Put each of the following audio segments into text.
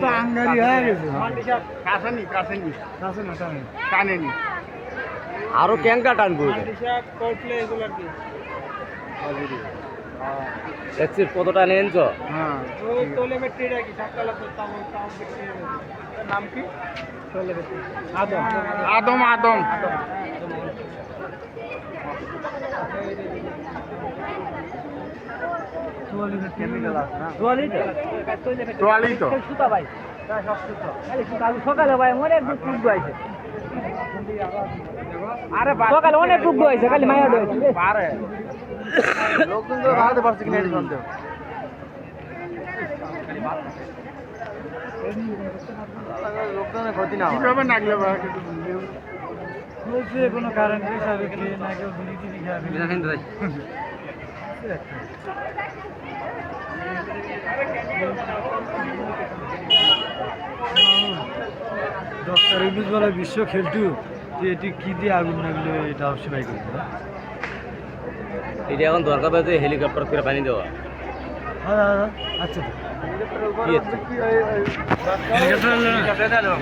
তো আঙ্গারি হয়ে গেছে। কাছেনি কাছেনি। কাছে না টানে কানেনি আরও ক্যাঙ্কা টানবো নিয়েছ হ্যাঁ। নাম কি? আদম। আদম তো সকালে ভাই অনেক দুধ সকালে অনেক দুধ দোয়াইছে খালি মায়া দোয়াইছে লোকজন তো বাড়াতে পারছে কিনা এটা সন্দেহ। লোকজনের ক্ষতি না নাগলে বলছে কোনো কারেন্ট হিসাবে খেয়ে না কেউ বিড়ি টিড়ি খাবে। ডক্টর ইউনুস বলে বিশ্ব খেলতু যে এটি কি দিয়ে আগুন লাগলে এটা অবশ্যই বাই করতে এটা এখন দরকার পড়ে হেলিকপ্টার করে পানি দেওয়া। হ্যাঁ হ্যাঁ, হ্যাঁ, আচ্ছা। হেলিকপ্টার হলো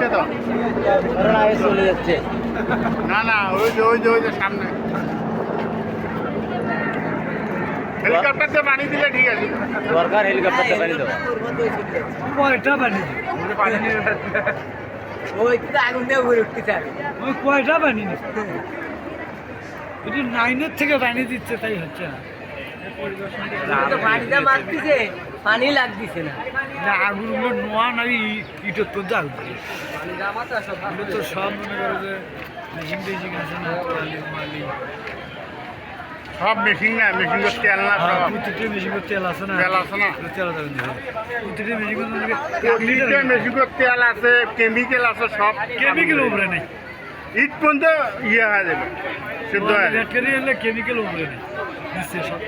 না? তো চলে যাচ্ছে না না ওই যে ওই যে ওই যে সামনে। পানি দিলে ঠিক আছে। দরকার পানি কয়টা ওই তো আগুন দিয়ে ঘুরে উঠতে চাই ওই কয়টা নাইনের থেকে বানি দিচ্ছে তাই হচ্ছে না? পানিটা মারতেছে পানি লাগতেছে না। না আগুনগুলো নোয়া নাই ইটের তো জাল। তো সব মনে করো যে মেশিন টেশিন আছে না মালি সব মেশিন না মেশিন তো তেল না হ্যাঁ, তেল আছে না? তেল আছে না? তেল আছে না। প্রতিটি মেশিনের প্রতিটা মেশিনের তেল আছে কেমিক্যাল আছে সব। কেমিক্যাল উপরে নেই। ইট পর্যন্ত ইয়ে হয়ে যাবে সিদ্ধ হয়ে হলে কেমিক্যাল উপরে নেই। সব